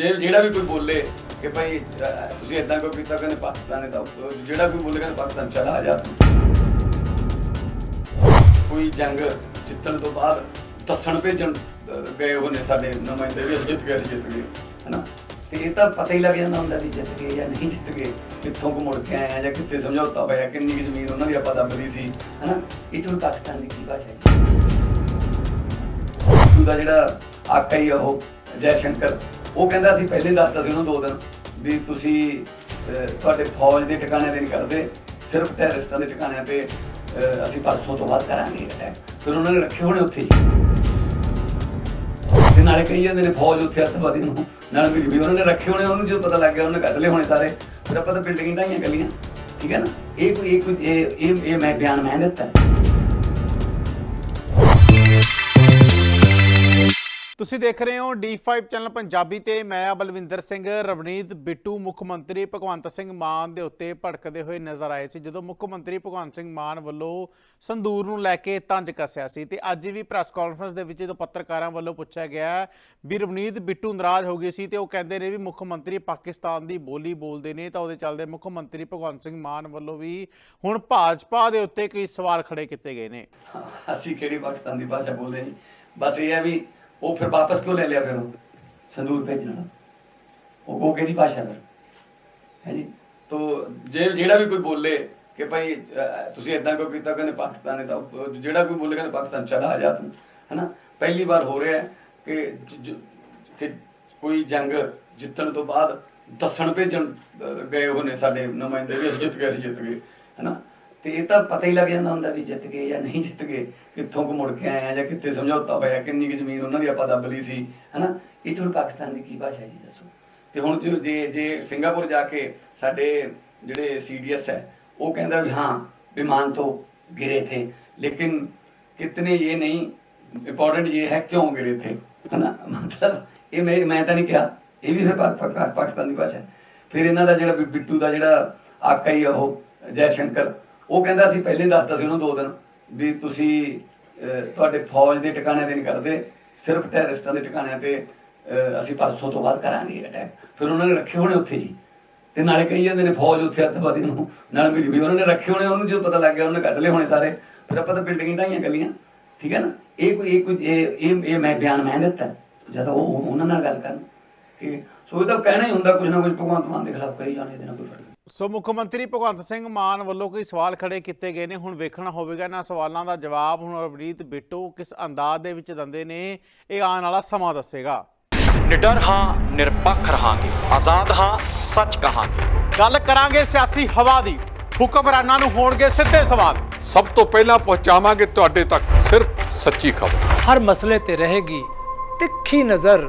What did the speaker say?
ਜੇ ਜਿਹੜਾ ਵੀ ਕੋਈ ਬੋਲੇ ਕਿ ਭਾਈ ਅਹ, ਤੁਸੀਂ ਇਦਾਂ ਕਿਉਂ ਕੀਤਾ ਕਹਿੰਦੇ ਪਾਕਿਸਤਾਨ ਨੇ ਤਾਂ ਜਿਹੜਾ ਕੋਈ ਬੋਲੇ ਕਹਿੰਦੇ ਪਾਕਿਸਤਾਨ ਚਲਾ ਆ ਜਾ। ਕੋਈ ਜੰਗ ਜਿੱਤਣ ਤੋਂ ਬਾਅਦ ਦੱਸਣ ਭੇਜਣ ਅਹ, ਗਏ ਹੋਏ ਨੇ ਸਾਡੇ ਨੁਮਾਇੰਦੇ ਵੀ ਅਸੀਂ ਜਿੱਤ ਗਏ ਅਸੀਂ ਜਿੱਤ ਗਏ ਹਨਾ? ਤੇ ਇਹ ਤਾਂ ਪਤਾ ਹੀ ਲੱਗ ਜਾਂਦਾ ਹੁੰਦਾ ਵੀ ਜਿੱਤ ਗਏ ਜਾਂ ਨਹੀਂ ਜਿੱਤ ਗਏ ਕਿੱਥੋਂ ਕੋ ਮੁੜ ਕੇ ਆਏ ਆ ਜਾਂ ਕਿੱਥੇ ਸਮਝੌਤਾ ਹੋਇਆ ਕਿੰਨੀ ਕੁ ਜ਼ਮੀਨ ਉਹਨਾਂ ਦੀ ਆਪਾਂ ਦੱਬ ਲਈ ਸੀ ਹਨਾ? ਇਹ ਚੋਂ ਪਾਕਿਸਤਾਨ ਦੀ ਕੀ ਭਾਸ਼ਾ ਹੈ? ਉਹਦਾ ਜਿਹੜਾ ਆਕਾ ਹੀ ਆ ਉਹ ਜੈ ਸ਼ੰਕਰ ਉਹ ਕਹਿੰਦਾ ਅਸੀਂ ਪਹਿਲੇ ਦੱਸਤਾ ਸੀ ਉਹਨੂੰ ਦੋ ਦਿਨ ਵੀ ਤੁਸੀਂ ਤੁਹਾਡੇ ਫੌਜ ਦੇ ਟਿਕਾਣੇ ਤੇ ਨਹੀਂ ਕਰਦੇ, ਸਿਰਫ ਟੈਰਰਿਸਟਾਂ ਦੇ ਟਿਕਾਣਿਆਂ ਤੇ ਅਸੀਂ ਪਰਸੋਂ ਤੋਂ ਬਾਅਦ ਕਰਾਂਗੇ ਅਟੈਕ ਫਿਰ ਉਹਨਾਂ ਨੇ ਰੱਖੇ ਹੋਣੇ ਉੱਥੇ ਹੀ। ਤੇ ਨਾਲੇ ਕਹੀ ਜਾਂਦੇ ਨੇ ਫੌਜ ਉੱਥੇ ਅੱਤਵਾਦੀ ਨੂੰ, ਨਾਲ ਵੀ ਵੀ ਉਹਨਾਂ ਨੇ ਰੱਖੇ ਹੋਣੇ, ਉਹਨੂੰ ਜਦੋਂ ਪਤਾ ਲੱਗ ਗਿਆ, ਉਹਨੇ ਕੱਢ ਲਏ ਹੋਣੇ ਸਾਰੇ। ਫਿਰ ਆਪਾਂ ਤਾਂ ਬਿਲਡਿੰਗ ਢਾਈਆਂ ਗਲੀਆਂ, ਠੀਕ ਹੈ ਨਾ? ਇਹ ਕੋਈ ਇਹ ਕੋਈ ਇਹ ਇਹ ਮੈਂ ਬਿਆਨ ਮੈਂ ਦਿੱਤਾ। ਤੁਸੀਂ ਦੇਖ ਰਹੇ ਹੋ D5 ਚੈਨਲ ਪੰਜਾਬੀ ਤੇ ਮੈਂ ਬਲਵਿੰਦਰ ਸਿੰਘ, ਰਵਨੀਤ ਬਿੱਟੂ, ਮੁੱਖ ਮੰਤਰੀ ਭਗਵੰਤ ਸਿੰਘ ਮਾਨ ਦੇ ਉੱਤੇ ਭੜਕਦੇ ਹੋਏ ਨਜ਼ਰ ਆਏ ਸੀ, ਜਦੋਂ ਮੁੱਖ ਮੰਤਰੀ ਭਗਵੰਤ ਸਿੰਘ ਮਾਨ ਵੱਲੋਂ ਸੰਦੂਰ ਨੂੰ ਲੈ ਕੇ ਤੰਜ ਕੱਸਿਆ ਸੀ। ਤੇ ਅੱਜ ਵੀ ਪ੍ਰੈਸ ਕਾਨਫਰੰਸ ਦੇ ਵਿੱਚ ਜਦੋਂ ਪੱਤਰਕਾਰਾਂ ਵੱਲੋਂ ਪੁੱਛਿਆ ਗਿਆ ਵੀ ਰਵਨੀਤ ਬਿੱਟੂ ਨਾਰਾਜ਼ ਹੋ ਗਏ ਸੀ ਤੇ ਉਹ ਕਹਿੰਦੇ ਨੇ ਵੀ ਮੁੱਖ ਮੰਤਰੀ ਪਾਕਿਸਤਾਨ ਦੀ ਬੋਲੀ ਬੋਲਦੇ ਨੇ, ਤਾਂ ਉਹਦੇ ਚੱਲਦੇ ਮੁੱਖ ਮੰਤਰੀ ਭਗਵੰਤ ਸਿੰਘ ਮਾਨ ਵੱਲੋਂ ਵੀ ਹੁਣ ਭਾਜਪਾ ਦੇ ਉੱਤੇ ਕਈ ਸਵਾਲ ਖੜੇ ਕੀਤੇ ਗਏ ਨੇ। ਅਸੀਂ ਕਿਹੜੀ ਪਾਕਿਸਤਾਨ ਦੀ ਭਾਸ਼ਾ ਬੋਲਦੇ ਨਹੀਂ ਬਸ ਇਹ ਹੈ ਵੀ ਉਹ ਫਿਰ ਵਾਪਸ ਕਿਉਂ ਲੈ ਲਿਆ ਫਿਰ ਉਹ? ਸੰਦੂਰ ਭੇਜਣਾ ਉਹ ਉਹ ਕਿਹਦੀ ਭਾਸ਼ਾ ਫਿਰ। ਹੈ ਜੀ? ਤੋ ਜੇ ਜਿਹੜਾ ਵੀ ਕੋਈ ਬੋਲੇ ਕਿ ਭਾਈ ਤੁਸੀਂ ਇਦਾਂ ਕਿਉਂ ਕੀਤਾ, ਕਹਿੰਦੇ ਪਾਕਿਸਤਾਨ ਨੇ ਤਾਂ ਜਿਹੜਾ ਕੋਈ ਬੋਲੇ ਕਹਿੰਦੇ ਪਾਕਿਸਤਾਨ, ਚਲਾ ਆ ਜਾ ਤੂੰ। ਹਨਾ? ਪਹਿਲੀ ਵਾਰ ਹੋ ਰਿਹਾ ਕਿ ਕਿ ਕੋਈ ਜੰਗ ਜਿੱਤਣ ਤੋਂ ਬਾਅਦ ਦੱਸਣ ਭੇਜਣ ਗਏ ਹੋਣੇ ਸਾਡੇ ਨੁਮਾਇੰਦੇ ਵੀ ਅਸੀਂ ਜਿੱਤ ਗਏ, ਅਸੀਂ ਜਿੱਤ ਗਏ। ਹਨਾ? ਤੇ ਇਹ ਤਾਂ ਪਤਾ ਹੀ ਲੱਗ ਜਾਂਦਾ ਹੁੰਦਾ ਵੀ ਜਿੱਤ ਗਏ ਜਾਂ ਨਹੀਂ ਜਿੱਤ ਗਏ ਕਿੱਥੋਂ ਕੋ ਮੁੜ ਕੇ ਆਏ ਆ ਜਾਂ ਕਿੱਥੇ ਸਮਝੌਤਾ ਹੋਇਆ ਕਿੰਨੀ ਕੁ ਜ਼ਮੀਨ ਉਹਨਾਂ ਦੀ ਆਪਾਂ ਦੱਬ ਲਈ ਸੀ ਹਨਾ ਇਹ ਚੋਂ ਪਾਕਿਸਤਾਨ ਦੀ ਕੀ ਭਾਸ਼ਾ ਹੈ ਜੀ ਦੱਸੋ ਤੇ ਹੁਣ ਜੋ ਜੇ ਜੇ ਸਿੰਗਾਪੁਰ ਜਾ ਕੇ ਸਾਡੇ ਜਿਹੜੇ ਸੀਡੀਐਸ ਹੈ ਉਹ ਕਹਿੰਦਾ ਵੀ ਹਾਂ विमान तो गिरे थे लेकिन कितने ये नहीं इम्पोर्टेंट ये है क्यों गिरे थे है ना मतलब ਇਹ ਮੈਂ ਮੈਂ ਤਾਂ ਨਹੀਂ ਕਿਹਾ ਇਹ ਵੀ ਫਿਰ ਪਾ- ਪਾ- ਪਾਕਿਸਤਾਨੀ ਭਾਸ਼ਾ ਹੈ। ਫਿਰ ਇਹਨਾਂ ਦਾ ਜਿਹੜਾ ਬਿ- ਬਿੱਟੂ ਦਾ ਜਿਹੜਾ ਆਕਾ ਹੀ ਆ ਉਹ ਜੈ ਸ਼ੰਕਰ ਉਹ ਕਹਿੰਦਾ ਸੀ ਪਹਿਲੇ ਹੀ ਦੱਸਤਾ ਸੀ ਉਹਨੂੰ ਦੋ ਦਿਨ ਵੀ ਤੁਸੀਂ ਤੁਹਾਡੇ ਫੌਜ ਦੇ ਟਿਕਾਣਿਆਂ ਤੇ ਨਹੀਂ ਕਰਦੇ ਸਿਰਫ ਟੈਰਰਿਸਟਾਂ ਦੇ ਟਿਕਾਣਿਆਂ ਤੇ ਅਸੀਂ ਪਰਸੋਂ ਤੋਂ ਬਾਅਦ ਕਰਾਂਗੇ ਅਟੈਕ ਫਿਰ ਉਹਨਾਂ ਨੇ ਰੱਖੇ ਹੋਣੇ ਉੱਥੇ ਹੀ ਤੇ ਨਾਲੇ ਕਹੀ ਜਾਂਦੇ ਨੇ ਫੌਜ ਉੱਥੇ ਅੱਤਵਾਦੀ ਨੂੰ, ਨਾਲ ਮਿਲੀ ਵੀ ਉਹਨਾਂ ਨੇ ਰੱਖੇ ਹੋਣੇ, ਉਹਨੂੰ ਜਦੋਂ ਪਤਾ ਲੱਗ ਗਿਆ ਉਹਨੇ ਕੱਢ ਲਏ ਹੋਣੇ ਸਾਰੇ। ਫਿਰ ਆਪਾਂ ਤਾਂ ਬਿਲਡਿੰਗ ਢਾਈਆਂ ਗਲੀਆਂ ਠੀਕ ਹੈ ਨਾ? ਇਹ ਕੋਈ ਇਹ ਕੋਈ, ਇਹ ਇਹ ਮੈਂ ਬਿਆਨ ਮੈਂ ਦਿੱਤਾ। ਜਦੋਂ ਉਹ ਉਹਨਾਂ ਨਾਲ ਗੱਲ ਕਰਨ। ਸੋ ਇਹ ਤਾਂ ਕਹਿਣਾ ਹੀ ਹੁੰਦਾ ਕੁਝ ਨਾ ਕੁਝ ਭਗਵੰਤ ਮਾਨ ਦੇ ਖਿਲਾਫ ਕਹੀ ਜਾਣੇ ਇਹਦੇ ਨਾਲ ਕੋਈ ਫ਼ਰਕ ਨਹੀਂ। ਸੋ ਮੁੱਖ ਮੰਤਰੀ ਭਗਵੰਤ ਸਿੰਘ ਮਾਨ ਵੱਲੋਂ ਕੋਈ ਸਵਾਲ ਖੜੇ ਕੀਤੇ ਗਏ ਨੇ ਹੁਣ ਵੇਖਣਾ ਹੋਵੇਗਾ ਇਹਨਾਂ ਸਵਾਲਾਂ ਦਾ ਜਵਾਬ। ਹੁਣ ਰਵਨੀਤ ਬਿੱਟੂ ਕਿਸ ਅੰਦਾਜ਼ ਦੇ ਵਿੱਚ ਦਿੰਦੇ ਨੇ ਇਹ ਆਉਣ ਵਾਲਾ ਸਮਾਂ ਦੱਸੇਗਾ। ਨਿਡਰ ਹਾਂ ਨਿਰਪੱਖ ਰਹਾਂਗੇ। ਆਜ਼ਾਦ ਹਾਂ ਸੱਚ ਕਹਾਂਗੇ। ਗੱਲ ਕਰਾਂਗੇ ਸਿਆਸੀ ਹਵਾ ਦੀ। ਹੁਕਮਰਾਨਾਂ ਨੂੰ ਹੋਣਗੇ ਸਿੱਧੇ ਸਵਾਲ। ਸਭ ਤੋਂ ਪਹਿਲਾਂ ਪਹੁੰਚਾਵਾਂਗੇ ਤੁਹਾਡੇ ਤੱਕ ਸਿਰਫ ਸੱਚੀ ਖਬਰ। ਹਰ ਮਸਲੇ ਤੇ ਰਹੇਗੀ ਤਿੱਖੀ ਨਜ਼ਰ।